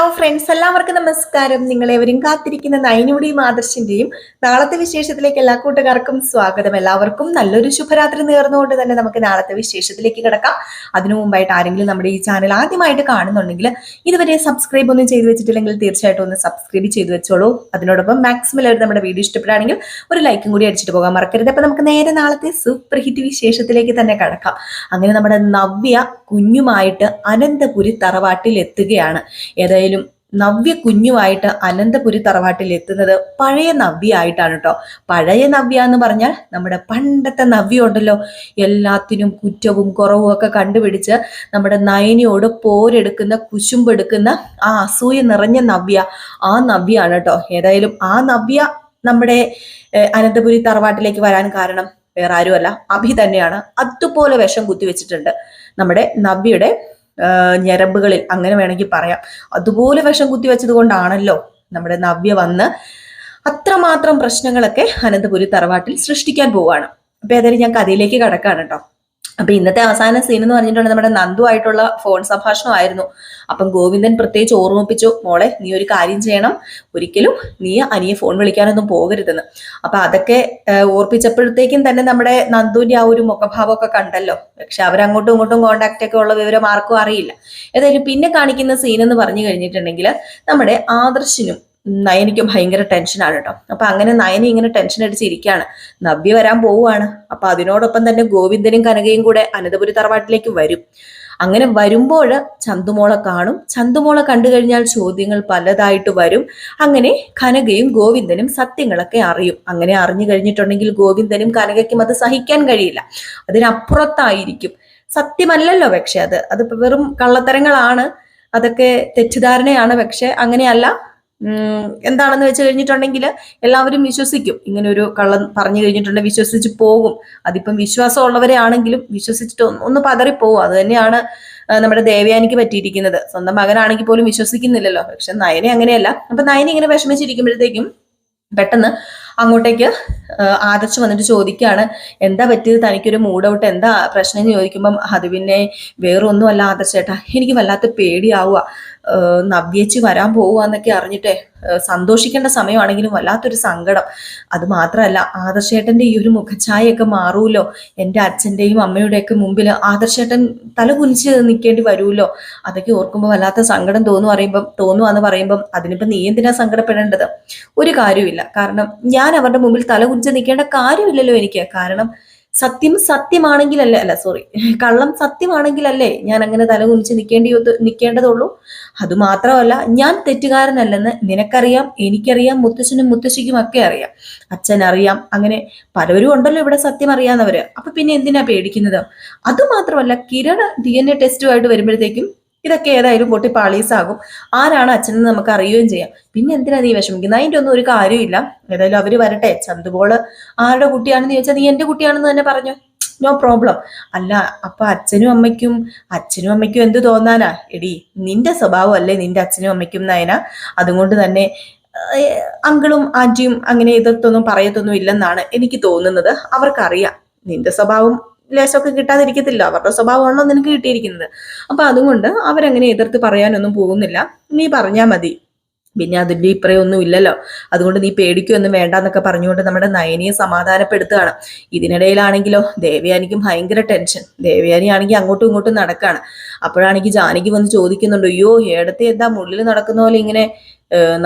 Hello friends എല്ലാവർക്കും നമസ്കാരം. നിങ്ങളെവരും കാത്തിരിക്കുന്ന നയനയുടെയും ആദർശിന്റെയും നാളത്തെ വിശേഷത്തിലേക്ക് എല്ലാ കൂട്ടുകാർക്കും സ്വാഗതം. എല്ലാവർക്കും നല്ലൊരു ശുഭരാത്രി നേർന്നുകൊണ്ട് തന്നെ നമുക്ക് നാളത്തെ വിശേഷത്തിലേക്ക് കിടക്കാം. അതിനു മുമ്പായിട്ട് ആരെങ്കിലും നമ്മുടെ ഈ ചാനൽ ആദ്യമായിട്ട് കാണുന്നുണ്ടെങ്കിൽ ഇതുവരെ സബ്സ്ക്രൈബ് ഒന്നും ചെയ്തു വെച്ചിട്ടില്ലെങ്കിൽ തീർച്ചയായിട്ടും ഒന്ന് സബ്സ്ക്രൈബ് ചെയ്തു വെച്ചോളൂ. അതിനോടൊപ്പം മാക്സിമം എല്ലാവരും നമ്മുടെ വീഡിയോ ഇഷ്ടപ്പെടുകയാണെങ്കിൽ ഒരു ലൈക്കും കൂടി അടിച്ചിട്ട് പോകാൻ മറക്കരുത്. അപ്പൊ നമുക്ക് നേരെ നാളത്തെ സൂപ്പർ ഹിറ്റ് വിശേഷത്തിലേക്ക് തന്നെ കിടക്കാം. അങ്ങനെ നമ്മുടെ നവ്യ കുഞ്ഞുമായിട്ട് അനന്തപുരി തറവാട്ടിൽ എത്തുകയാണ് ഏതായാലും നവ്യ കുഞ്ഞുമായിട്ട് അനന്തപുരി തറവാട്ടിൽ എത്തുന്നത് പഴയ നവ്യ ആയിട്ടാണ് കേട്ടോ പഴയ നവ്യ എന്ന് പറഞ്ഞാൽ നമ്മുടെ പണ്ടത്തെ നവ്യ ഉണ്ടല്ലോ. എല്ലാത്തിനും കുറ്റവും കുറവും ഒക്കെ കണ്ടുപിടിച്ച് നമ്മുടെ നയനിയോട് പോരെടുക്കുന്ന കുശുമ്പെടുക്കുന്ന ആ അസൂയ നിറഞ്ഞ നവ്യ ആ നവ്യാണ് കേട്ടോ ഏതായാലും ആ നവ്യ നമ്മുടെ അനന്തപുരി തറവാട്ടിലേക്ക് വരാൻ കാരണം വേറെ ആരുമല്ല. അഭി തന്നെയാണ്. അതുപോലെ വിഷം കുത്തിവെച്ചിട്ടുണ്ട് നമ്മുടെ നവ്യയുടെ ഞരമ്പുകളിൽ അങ്ങനെ വേണമെങ്കിൽ പറയാം. അതുപോലെ വിഷം കുത്തിവെച്ചത് കൊണ്ടാണല്ലോ നമ്മുടെ നവ്യ വന്ന് അത്രമാത്രം പ്രശ്നങ്ങളൊക്കെ അനന്തപുരി തറവാട്ടിൽ സൃഷ്ടിക്കാൻ പോവുകയാണ് അപ്പൊ ഏതായാലും ഞാൻ കഥയിലേക്ക് കടക്കാണ് കേട്ടോ. അപ്പൊ ഇന്നത്തെ അവസാന സീൻ എന്ന് പറഞ്ഞിട്ടുണ്ടെങ്കിൽ നമ്മുടെ നന്ദു ആയിട്ടുള്ള ഫോൺ സംഭാഷണമായിരുന്നു. അപ്പം ഗോവിന്ദൻ പ്രത്യേകിച്ച് ഓർമ്മിപ്പിച്ചു മോളെ നീ ഒരു കാര്യം ചെയ്യണം. ഒരിക്കലും നീ അനിയെ ഫോൺ വിളിക്കാനൊന്നും പോകരുതെന്ന്. അപ്പൊ അതൊക്കെ ഓർപ്പിച്ചപ്പോഴത്തേക്കും തന്നെ നമ്മുടെ നന്ദുവിന്റെ ആ ഒരു മുഖഭാവമൊക്കെ കണ്ടല്ലോ. പക്ഷെ അവരങ്ങോട്ടും ഇങ്ങോട്ടും കോണ്ടാക്ട് ഒക്കെ ഉള്ള വിവരം ആർക്കും അറിയില്ല. ഏതായാലും പിന്നെ കാണിക്കുന്ന സീൻ എന്ന് പറഞ്ഞു കഴിഞ്ഞിട്ടുണ്ടെങ്കിൽ നമ്മുടെ ആദർശിനും നയനിക്കും ഭയങ്കര ടെൻഷനാണ് കേട്ടോ അപ്പൊ അങ്ങനെ നയനി ഇങ്ങനെ ടെൻഷൻ അടിച്ചിരിക്കുകയാണ് നവ്യ വരാൻ പോവുകയാണ് അപ്പൊ അതിനോടൊപ്പം തന്നെ ഗോവിന്ദനും കനകയും കൂടെ അനന്തപുരി തറവാട്ടിലേക്ക് വരും. അങ്ങനെ വരുമ്പോൾ ചന്തുമോളെ കാണും. ചന്തുമോളെ കണ്ടു കഴിഞ്ഞാൽ ചോദ്യങ്ങൾ പലതായിട്ട് വരും. അങ്ങനെ കനകയും ഗോവിന്ദനും സത്യങ്ങളൊക്കെ അറിയും. അങ്ങനെ അറിഞ്ഞു കഴിഞ്ഞിട്ടുണ്ടെങ്കിൽ ഗോവിന്ദനും കനകയ്ക്കും അത് സഹിക്കാൻ കഴിയില്ല. അതിനപ്പുറത്തായിരിക്കും. സത്യമല്ലല്ലോ പക്ഷെ അത്. അത് വെറും കള്ളത്തരങ്ങളാണ്. അതൊക്കെ തെറ്റിദ്ധാരണയാണ് പക്ഷെ അങ്ങനെയല്ല. എന്താണെന്ന് വെച്ച് കഴിഞ്ഞിട്ടുണ്ടെങ്കിൽ എല്ലാവരും വിശ്വസിക്കും. ഇങ്ങനെ ഒരു കള്ളം പറഞ്ഞു കഴിഞ്ഞിട്ടുണ്ടെങ്കിൽ വിശ്വസിച്ച് പോകും. അതിപ്പം വിശ്വാസമുള്ളവരെ ആണെങ്കിലും വിശ്വസിച്ചിട്ട് ഒന്ന് പതറിപ്പോവും. അത് തന്നെയാണ് നമ്മുടെ ദേവയാനിക്ക് പറ്റിയിരിക്കുന്നത്. സ്വന്തം മകനാണെങ്കിൽ പോലും വിശ്വസിക്കുന്നില്ലല്ലോ. പക്ഷെ നയനെ അങ്ങനെയല്ല. അപ്പൊ നയനെ ഇങ്ങനെ വിഷമിച്ചിരിക്കുമ്പോഴത്തേക്കും പെട്ടെന്ന് അങ്ങോട്ടേക്ക് ആദർശ് വന്നിട്ട് ചോദിക്കുകയാണ് എന്താ പറ്റിയത്? തനിക്കൊരു മൂഡ് ഔട്ട് എന്താ പ്രശ്നം എന്ന് ചോദിക്കുമ്പം അത് പിന്നെ വേറൊന്നും അല്ല ആദർശ് ചേട്ടാ. എനിക്ക് വല്ലാത്ത പേടിയാവുക. നവ്യേച്ചി വരാൻ പോവുകയെന്നൊക്കെ അറിഞ്ഞിട്ടേ സന്തോഷിക്കേണ്ട സമയമാണെങ്കിലും വല്ലാത്തൊരു സങ്കടം. അത് മാത്രമല്ല ആദർശേട്ടന്റെ ഈ ഒരു മുഖഛായയൊക്കെ മാറൂലോ? എന്റെ അച്ഛന്റെയും അമ്മയുടെയൊക്കെ മുമ്പിൽ ആദർശേട്ടൻ തല കുനിച്ച് നിൽക്കേണ്ടി വരുമല്ലോ? അതൊക്കെ ഓർക്കുമ്പോൾ വല്ലാത്ത സങ്കടം തോന്നു പറയുമ്പം തോന്നുവാന്ന് പറയുമ്പം അതിനിപ്പം നീ എന്തിനാ സങ്കടപ്പെടേണ്ടത്? ഒരു കാര്യമില്ല കാരണം ഞാൻ അവരുടെ മുമ്പിൽ തല കുനിച്ച് നിൽക്കേണ്ട കാര്യമില്ലല്ലോ എനിക്ക്. കാരണം സത്യം സത്യമാണെങ്കിലല്ലേ അല്ല സോറി കള്ളം സത്യമാണെങ്കിലല്ലേ ഞാൻ അങ്ങനെ തല കുനിച്ച് നിൽക്കേണ്ടി നിൽക്കേണ്ടതുള്ളൂ അതുമാത്രമല്ല ഞാൻ തെറ്റുകാരനല്ലെന്ന് നിനക്കറിയാം എനിക്കറിയാം മുത്തശ്ശനും മുത്തശ്ശിക്കും ഒക്കെ അറിയാം. അച്ഛൻ അറിയാം അങ്ങനെ പലവരും ഉണ്ടല്ലോ ഇവിടെ സത്യം അറിയാവുന്നവര്. അപ്പൊ പിന്നെ എന്തിനാ പേടിക്കുന്നത്? അതുമാത്രമല്ല കിരൺ ഡി എൻ എ ടെസ്റ്റുമായിട്ട് വരുമ്പോഴത്തേക്കും ഇതൊക്കെ ഏതായാലും പൊട്ടി പാളീസാകും. ആരാണ് അച്ഛനെന്ന് നമുക്ക് അറിയുകയും ചെയ്യാം. പിന്നെ എന്തിനാ നീ വിഷമിക്കുന്നത്? അതിന്റെ ഒന്നും ഒരു കാര്യമില്ല ഏതായാലും അവർ വരട്ടെ. ചന്തുപോൾ ആരുടെ കുട്ടിയാണെന്ന് ചോദിച്ചാൽ നീ എന്റെ കുട്ടിയാണെന്ന് തന്നെ പറഞ്ഞു? No problem. അല്ല അപ്പൊ അച്ഛനും അമ്മയ്ക്കും അച്ഛനും അമ്മയ്ക്കും എന്ത് തോന്നാനാ? എടി നിന്റെ സ്വഭാവം അല്ലേ നിന്റെ അച്ഛനും അമ്മയ്ക്കും നയന? അതുകൊണ്ട് തന്നെ അങ്കിളും ആന്റിയും അങ്ങനെ എതിർത്തൊന്നും പറയത്തൊന്നും ഇല്ലെന്നാണ് എനിക്ക് തോന്നുന്നത്. അവർക്കറിയാം. നിന്റെ സ്വഭാവം ലേശമൊക്കെ കിട്ടാതിരിക്കത്തില്ല. അവരുടെ സ്വഭാവമാണല്ലോ നിനക്ക് കിട്ടിയിരിക്കുന്നത്. അപ്പൊ അതുകൊണ്ട് അവരങ്ങനെ എതിർത്ത് പറയാനൊന്നും പോകുന്നില്ല. നീ പറഞ്ഞാ മതി. പിന്നെ അതിന്റെ ഇപ്പറയൊന്നും ഇല്ലല്ലോ. അതുകൊണ്ട് നീ പേടിക്കൊന്നും വേണ്ട എന്നൊക്കെ പറഞ്ഞുകൊണ്ട് നമ്മുടെ നയനിയെ സമാധാനപ്പെടുത്തുകയാണ്. ഇതിനിടയിലാണെങ്കിലോ ദേവയാനിക്കും ഭയങ്കര ടെൻഷൻ. ദേവയാനി ആണെങ്കിൽ അങ്ങോട്ടും ഇങ്ങോട്ടും നടക്കാണ്. അപ്പോഴാണെങ്കിൽ ജാനകി വന്ന് ചോദിക്കുന്നുണ്ട് അയ്യോ ഏടത്തെ എന്താ മുള്ളിൽ നടക്കുന്ന പോലെ ഇങ്ങനെ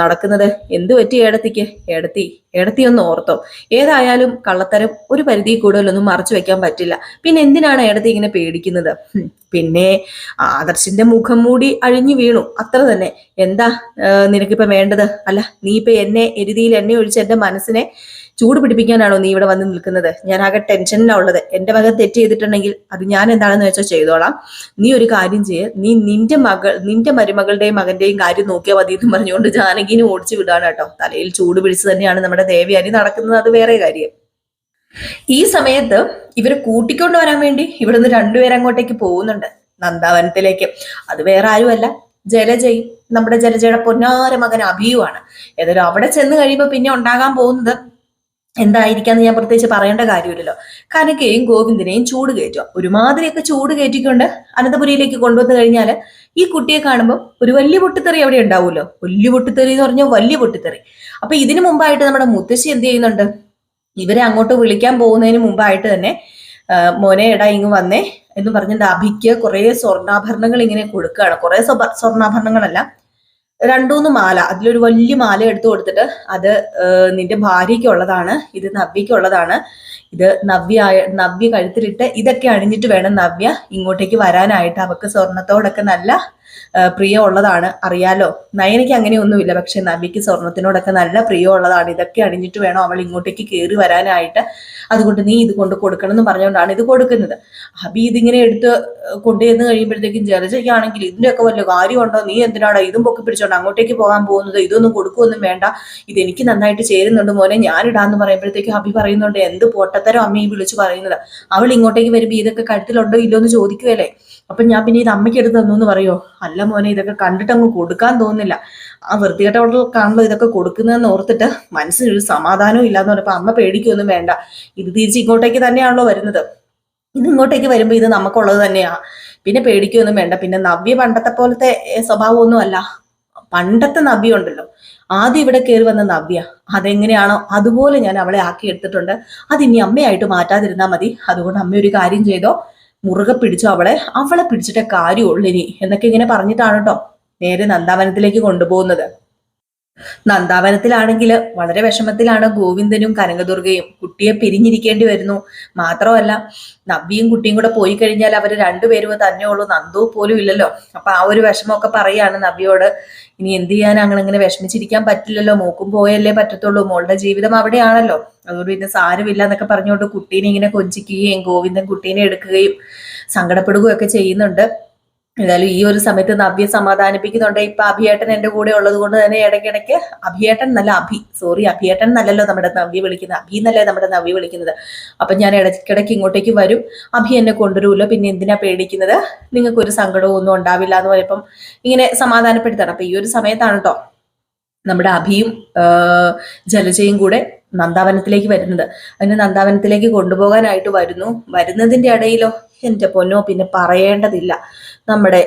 നടക്കുന്നത്? എന്ത് പറ്റി ഏടത്തിക്ക്? ഏടത്തി ഏടത്തി ഒന്ന് ഓർത്തോ. ഏതായാലും കള്ളത്തരം ഒരു പരിധി കൂടുതലൊന്നും മറച്ചു വെക്കാൻ പറ്റില്ല. പിന്നെ എന്തിനാണ് ഏടത്തി ഇങ്ങനെ പേടിക്കുന്നത്? പിന്നെ ആദർശിന്റെ മുഖം മൂടി അഴിഞ്ഞു വീണു. അത്ര തന്നെ. എന്താ നിനക്കിപ്പോ വേണ്ടത്? അല്ല നീ ഇപ്പൊ എന്നെ എരുതിയിൽ എന്നെ ഒഴിച്ച് എന്റെ മനസ്സിനെ ചൂട് പിടിപ്പിക്കാനാണോ നീ ഇവിടെ വന്ന് നിൽക്കുന്നത്? ഞാൻ ആകെ ടെൻഷനിലാണ് ഉള്ളത്. എന്റെ മകൻ തെറ്റ് ചെയ്തിട്ടുണ്ടെങ്കിൽ അത് ഞാൻ എന്താണെന്ന് വെച്ചാൽ ചെയ്തോളാം. നീ ഒരു കാര്യം ചെയ്യ്. നീ നിന്റെ മകൾ നിന്റെ മരുമകളുടെയും മകന്റെയും കാര്യം നോക്കിയാൽ മതി എന്ന് പറഞ്ഞുകൊണ്ട് ജാനകിനെ ഓടിച്ചു വിടാണ് കേട്ടോ. തലയിൽ ചൂട് പിടിച്ച് തന്നെയാണ് നമ്മുടെ ദേവയാനി നടക്കുന്നത്. അത് വേറെ കാര്യം. ഈ സമയത്ത് ഇവരെ കൂട്ടിക്കൊണ്ട് വരാൻ വേണ്ടി ഇവിടുന്ന് രണ്ടുപേരും അങ്ങോട്ടേക്ക് പോകുന്നുണ്ട്. നന്ദാവനത്തിലേക്ക്. അത് വേറെ ആരുമല്ല. ജലജയും നമ്മുടെ ജലജയുടെ പൊന്നാര മകൻ അഭിയുമാണ് ഏതായാലും അവിടെ ചെന്ന് കഴിയുമ്പോൾ പിന്നെ ഉണ്ടാകാൻ പോകുന്നത് എന്തായിരിക്കാന്ന് ഞാൻ പ്രത്യേകിച്ച് പറയേണ്ട കാര്യമില്ലല്ലോ. കനകയും ഗോവിന്ദനെയും ചൂട് കയറ്റുക. ഒരുമാതിരിയൊക്കെ ചൂട് കയറ്റിക്കൊണ്ട് അനന്തപുരിയിലേക്ക് കൊണ്ടുവന്നു കഴിഞ്ഞാൽ ഈ കുട്ടിയെ കാണുമ്പോൾ ഒരു വലിയ പൊട്ടിത്തെറി അവിടെ ഉണ്ടാവുമല്ലോ. വലിയ പൊട്ടിത്തെറി എന്ന് പറഞ്ഞാൽ വലിയ പൊട്ടിത്തെറി. അപ്പൊ ഇതിനു മുമ്പായിട്ട് നമ്മുടെ മുത്തശ്ശി എന്ത് ചെയ്യുന്നുണ്ട്? ഇവരെ അങ്ങോട്ട് വിളിക്കാൻ പോകുന്നതിന് മുമ്പായിട്ട് തന്നെ മോനെ എടാ ഇങ്ങ് വന്നേ എന്ന് പറഞ്ഞിട്ട് അഭിക്ക് കുറെ സ്വർണാഭരണങ്ങൾ ഇങ്ങനെ കൊടുക്കുകയാണ്. കുറെ സ്വ- സ്വർണാഭരണങ്ങളല്ല. രണ്ടൂന്ന് മാല അതിലൊരു വലിയ മാല എടുത്തു കൊടുത്തിട്ട് അത് നിന്റെ ഭാര്യയ്ക്കുള്ളതാണ് ഇത് നവ്യക്കുള്ളതാണ് ഇത് നവ്യ നവ്യ കഴുത്തിലിട്ട് ഇതൊക്കെ അണിഞ്ഞിട്ട് വേണം നവ്യ ഇങ്ങോട്ടേക്ക് വരാനായിട്ട്. അവക്ക് സ്വർണത്തോടൊക്കെ നല്ല പ്രിയമുള്ളതാണ്. അറിയാലോ നയനിക്ക് അങ്ങനെയൊന്നുമില്ല. പക്ഷെ നബിക്ക് സ്വർണത്തിനോടൊക്കെ നല്ല പ്രിയമുള്ളതാണ്. ഇതൊക്കെ അണിഞ്ഞിട്ട് വേണം അവൾ ഇങ്ങോട്ടേക്ക് കയറി വരാനായിട്ട്. അതുകൊണ്ട് നീ ഇത് കൊണ്ട് കൊടുക്കണം എന്ന് പറഞ്ഞുകൊണ്ടാണ് ഇത് കൊടുക്കുന്നത്. അബി ഇതിങ്ങനെ എടുത്ത് കൊണ്ടുവന്ന് കഴിയുമ്പോഴത്തേക്കും ജലജയ്ക്കാണെങ്കിൽ ഇതിന്റെയൊക്കെ വല്ല കാര്യമുണ്ടോ? നീ എന്തിനാണ് ഇതും പൊക്കി പിടിച്ചോണ്ട് അങ്ങോട്ടേക്ക് പോകാൻ പോകുന്നത്? ഇതൊന്നും കൊടുക്കുമൊന്നും വേണ്ട. ഇത് എനിക്ക് നന്നായിട്ട് ചേരുന്നുണ്ട് മോനെ. ഞാനിടാന്ന് പറയുമ്പോഴത്തേക്കും അബി പറയുന്നുണ്ട് എന്ത് പൊട്ടത്തരം അമ്മയും വിളിച്ചു പറയുന്നത്? അവൾ ഇങ്ങോട്ടേക്ക് വരുമ്പോ ഇതൊക്കെ കഴുത്തിലുണ്ടോ ഇല്ലോ എന്ന് ചോദിക്കുവല്ലേ അപ്പൊ ഞാൻ പിന്നെ ഇത് അമ്മയ്ക്ക് എടുത്ത് തന്നു എന്ന് പറയോ അല്ല മോനെ ഇതൊക്കെ കണ്ടിട്ട് അങ്ങ് കൊടുക്കാൻ തോന്നുന്നില്ല. ആ വൃത്തികെട്ടവൾക്കാണല്ലോ ഇതൊക്കെ കൊടുക്കുന്നതെന്ന് ഓർത്തിട്ട് മനസ്സിനൊരു സമാധാനവും ഇല്ലാന്ന് പറഞ്ഞപ്പോ അമ്മ പേടിക്കൊന്നും വേണ്ട. ഇത് തിരിച്ച് ഇങ്ങോട്ടേക്ക് തന്നെയാണല്ലോ വരുന്നത്. ഇത് ഇങ്ങോട്ടേക്ക് വരുമ്പോ ഇത് നമുക്കുള്ളത് തന്നെയാ. പിന്നെ പേടിക്കൊന്നും വേണ്ട. പിന്നെ നവ്യ പണ്ടത്തെ പോലത്തെ സ്വഭാവമൊന്നും അല്ല. പണ്ടത്തെ നവ്യ ഉണ്ടല്ലോ. ആദ്യം ഇവിടെ കയറി വന്ന നവ്യ അതെങ്ങനെയാണോ അതുപോലെ ഞാൻ അവളെ ആക്കി എടുത്തിട്ടുണ്ട്. അതിനി അമ്മയായിട്ട് മാറ്റാതിരുന്നാ മതി. അതുകൊണ്ട് അമ്മ ഒരു കാര്യം ചെയ്തോ? മുറുകെ പിടിച്ചു അവളെ അവളെ പിടിച്ചിട്ടേ കാര്യമുള്ളിനി എന്നൊക്കെ ഇങ്ങനെ പറഞ്ഞിട്ടാണ് കേട്ടോ നേരെ നന്ദാവനത്തിലേക്ക് കൊണ്ടുപോകുന്നത്. നന്ദാവനത്തിലാണെങ്കിൽ വളരെ വിഷമത്തിലാണ് ഗോവിന്ദനും കനകദുർഗയും കുട്ടിയെ പിരിഞ്ഞിരിക്കേണ്ടി വരുന്നു. മാത്രമല്ല നവ്യയും കുട്ടിയും കൂടെ പോയി കഴിഞ്ഞാൽ അവർ രണ്ടുപേരും തന്നെ ഉള്ളൂ. നന്ദു പോലും ഇല്ലല്ലോ. അപ്പൊ ആ ഒരു വിഷമമൊക്കെ പറയാണ് നവ്യയോട് ഇനി എന്ത് ചെയ്യാൻ അങ്ങനെ ഇങ്ങനെ വിഷമിച്ചിരിക്കാൻ പറ്റില്ലല്ലോ. മൂക്കും പോയല്ലേ പറ്റത്തുള്ളൂ. മോളുടെ ജീവിതം അവിടെയാണല്ലോ. അതുകൊണ്ട് പിന്നെ സാരമില്ല എന്നൊക്കെ പറഞ്ഞുകൊണ്ട് കുട്ടീനെ ഇങ്ങനെ കൊഞ്ചിക്കുകയും ഗോവിന്ദൻ കുട്ടീനെ എടുക്കുകയും സങ്കടപ്പെടുകയും ഒക്കെ ചെയ്യുന്നുണ്ട്. ഏതായാലും ഈ ഒരു സമയത്ത് നവ്യ സമാധാനിപ്പിക്കുന്നുണ്ട്. ഇപ്പൊ അഭിയേട്ടൻ എന്റെ കൂടെ ഉള്ളത് കൊണ്ട് തന്നെ ഇടയ്ക്കിടയ്ക്ക് അഭിയേട്ടൻ നല്ല അഭി. സോറി അഭിയേട്ടൻ എന്നല്ലല്ലോ നമ്മുടെ നവ്യ വിളിക്കുന്നത്. അഭി എന്നല്ലേ നമ്മുടെ നവ്യ വിളിക്കുന്നത്. അപ്പൊ ഞാൻ ഇടയ്ക്കിടയ്ക്ക് ഇങ്ങോട്ടേക്ക് വരും. അഭി എന്നെ കൊണ്ടുവരുമല്ലോ പിന്നെ എന്തിനാ പേടിക്കുന്നത്? നിങ്ങൾക്ക് ഒരു സങ്കടവും ഒന്നും ഉണ്ടാവില്ല എന്ന് പറയുമ്പം ഇങ്ങനെ സമാധാനപ്പെടുത്തണം. അപ്പൊ ഈ ഒരു സമയത്താണ് കേട്ടോ നമ്മുടെ അഭിയും ജലജയും കൂടെ നന്ദാവനത്തിലേക്ക് വരുന്നത്. അതിന് നന്ദാവനത്തിലേക്ക് കൊണ്ടുപോകാനായിട്ട് വരുന്നു. വരുന്നതിന്റെ ഇടയിലോ എന്റെ പൊന്നോ പിന്നെ പറയേണ്ടതില്ല. നമ്മുടെ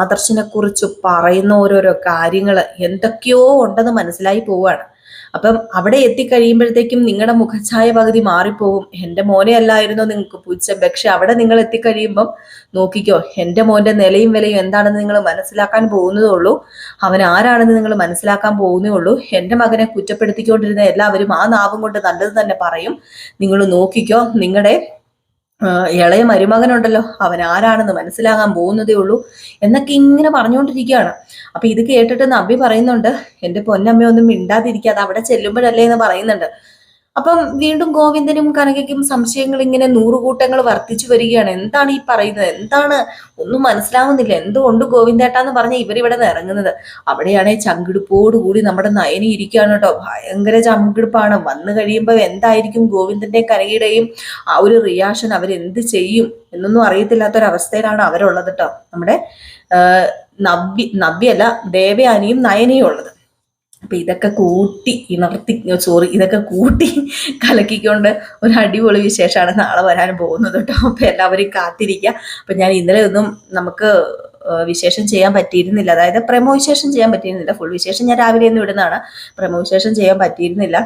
ആദർശിനെ കുറിച്ച് പറയുന്ന ഓരോരോ കാര്യങ്ങൾ എന്തൊക്കെയോ ഉണ്ടെന്ന് മനസ്സിലായി പോവാണ് അപ്പം അവിടെ എത്തിക്കഴിയുമ്പോഴത്തേക്കും നിങ്ങളുടെ മുഖഛായ പകുതി മാറിപ്പോവും. എന്റെ മോനെ അല്ലായിരുന്നോ നിങ്ങൾക്ക് പൂച്ച പക്ഷെ അവിടെ നിങ്ങൾ എത്തിക്കഴിയുമ്പം നോക്കിക്കോ എന്റെ മോന്റെ നിലയും വിലയും എന്താണെന്ന് നിങ്ങൾ മനസ്സിലാക്കാൻ പോകുന്നതേ ഉള്ളൂ. അവൻ ആരാണെന്ന് നിങ്ങൾ മനസ്സിലാക്കാൻ പോകുന്നേ ഉള്ളൂ. എന്റെ മകനെ കുറ്റപ്പെടുത്തിക്കൊണ്ടിരുന്ന എല്ലാവരും ആ നാവും കൊണ്ട് നല്ലത് തന്നെ പറയും. നിങ്ങൾ നോക്കിക്കോ നിങ്ങളുടെ ഇളയ മരുമകനുണ്ടല്ലോ. അവൻ ആരാണെന്ന് മനസ്സിലാകാൻ പോകുന്നതേ ഉള്ളൂ എന്നൊക്കെ ഇങ്ങനെ പറഞ്ഞുകൊണ്ടിരിക്കുകയാണ്. അപ്പൊ ഇത് കേട്ടിട്ട് നബി പറയുന്നുണ്ട് എന്റെ പൊന്നമ്മയൊന്നും മിണ്ടാതിരിക്കാതെ അവിടെ ചെല്ലുമ്പോഴല്ലേ എന്ന് പറയുന്നുണ്ട്. അപ്പം വീണ്ടും ഗോവിന്ദനും കനകയ്ക്കും സംശയങ്ങൾ ഇങ്ങനെ നൂറുകൂട്ടങ്ങൾ വർദ്ധിച്ചു വരികയാണ്. എന്താണ് ഈ പറയുന്നത്? എന്താണ്? ഒന്നും മനസ്സിലാവുന്നില്ല. എന്തുകൊണ്ട് ഗോവിന്ദേട്ടാന്ന് പറഞ്ഞ ഇവരിവിടെ നിന്ന് ഇറങ്ങുന്നത്? അവിടെയാണെ ചങ്കിടുപ്പോടുകൂടി നമ്മുടെ നയനി ഇരിക്കുകയാണ് കേട്ടോ. ഭയങ്കര ചങ്കിടുപ്പാണ്. വന്നു കഴിയുമ്പോൾ എന്തായിരിക്കും ഗോവിന്ദന്റെ കനകയുടെയും ആ ഒരു റിയാക്ഷൻ? അവരെന്ത് ചെയ്യും എന്നൊന്നും അറിയത്തില്ലാത്തൊരവസ്ഥയിലാണ് അവരുള്ളത് കേട്ടോ. നമ്മുടെ നവ്യ നവ്യല്ല ദേവയാനിയും നയനയും ഉള്ളത്. അപ്പൊ ഇതൊക്കെ കൂട്ടി ഇണർത്തി സോറി ഇതൊക്കെ കൂട്ടി കലക്കിക്കൊണ്ട് ഒരു അടിപൊളി വിശേഷമാണ് നാളെ വരാൻ പോകുന്നത് കേട്ടോ. അപ്പം എല്ലാവരും കാത്തിരിക്കുക അപ്പം ഞാൻ ഇന്നലെ ഒന്നും നമുക്ക് വിശേഷം ചെയ്യാൻ പറ്റിയിരുന്നില്ല. അതായത് പ്രമോ വിശേഷം ചെയ്യാൻ പറ്റിയിരുന്നില്ല. ഫുൾ വിശേഷം ഞാൻ രാവിലെ ഒന്നും ഇടുന്നതാണ് പ്രമോ വിശേഷം ചെയ്യാൻ പറ്റിയിരുന്നില്ല.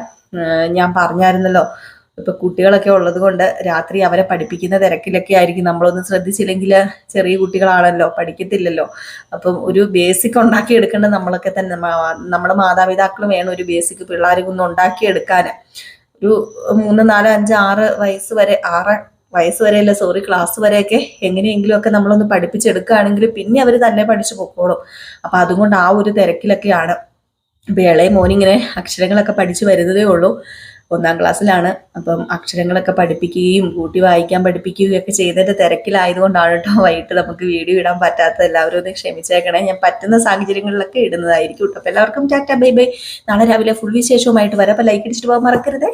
ഞാൻ പറഞ്ഞായിരുന്നല്ലോ ഇപ്പൊ കുട്ടികളൊക്കെ ഉള്ളത് കൊണ്ട് രാത്രി അവരെ പഠിപ്പിക്കുന്ന തിരക്കിലൊക്കെ ആയിരിക്കും. നമ്മളൊന്നും ശ്രദ്ധിച്ചില്ലെങ്കിൽ ചെറിയ കുട്ടികളാണല്ലോ പഠിക്കത്തില്ലല്ലോ. അപ്പം ഒരു ബേസിക് ഉണ്ടാക്കി എടുക്കേണ്ടത് നമ്മളൊക്കെ തന്നെ. നമ്മുടെ മാതാപിതാക്കൾ വേണം ഒരു ബേസിക് ഉണ്ടാക്കി ഉണ്ടാക്കിയെടുക്കാൻ ഒരു മൂന്ന് നാല് അഞ്ച് ആറ് വയസ്സ് വരെ ആറ് വയസ്സ് വരെ അല്ല സോറി ക്ലാസ് വരെയൊക്കെ എങ്ങനെയെങ്കിലും ഒക്കെ നമ്മളൊന്ന് പഠിപ്പിച്ചെടുക്കുകയാണെങ്കിൽ പിന്നെ അവർ തന്നെ പഠിച്ചു പൊക്കോളും. അപ്പൊ അതുകൊണ്ട് ആ ഒരു തിരക്കിലൊക്കെയാണ്. ഇപ്പൊ ഇളയ മോനിങ്ങനെ അക്ഷരങ്ങളൊക്കെ പഠിച്ചു വരുന്നതേ ഉള്ളൂ. ഒന്നാം ക്ലാസ്സിലാണ്. അപ്പം അക്ഷരങ്ങളൊക്കെ പഠിപ്പിക്കുകയും കൂട്ടി വായിക്കാൻ പഠിപ്പിക്കുകയും ഒക്കെ ചെയ്തതിന്റെ തിരക്കിലായതുകൊണ്ടാണ് കേട്ടോ വൈകിട്ട് നമുക്ക് വീഡിയോ ഇടാൻ പറ്റാത്തത്. എല്ലാവരും ഒന്ന് ക്ഷമിച്ചേക്കണേ. ഞാൻ പറ്റുന്ന സാഹചര്യങ്ങളിലൊക്കെ ഇടുന്നതായിരിക്കും കേട്ടോ. അപ്പം എല്ലാവർക്കും ടാറ്റ ബൈ ബൈ. നാളെ രാവിലെ ഫുൾ വിശേഷവുമായിട്ട് വരാം. അപ്പം ലൈക്ക് അടിച്ചിട്ട് പോകാൻ മറക്കരുതേ.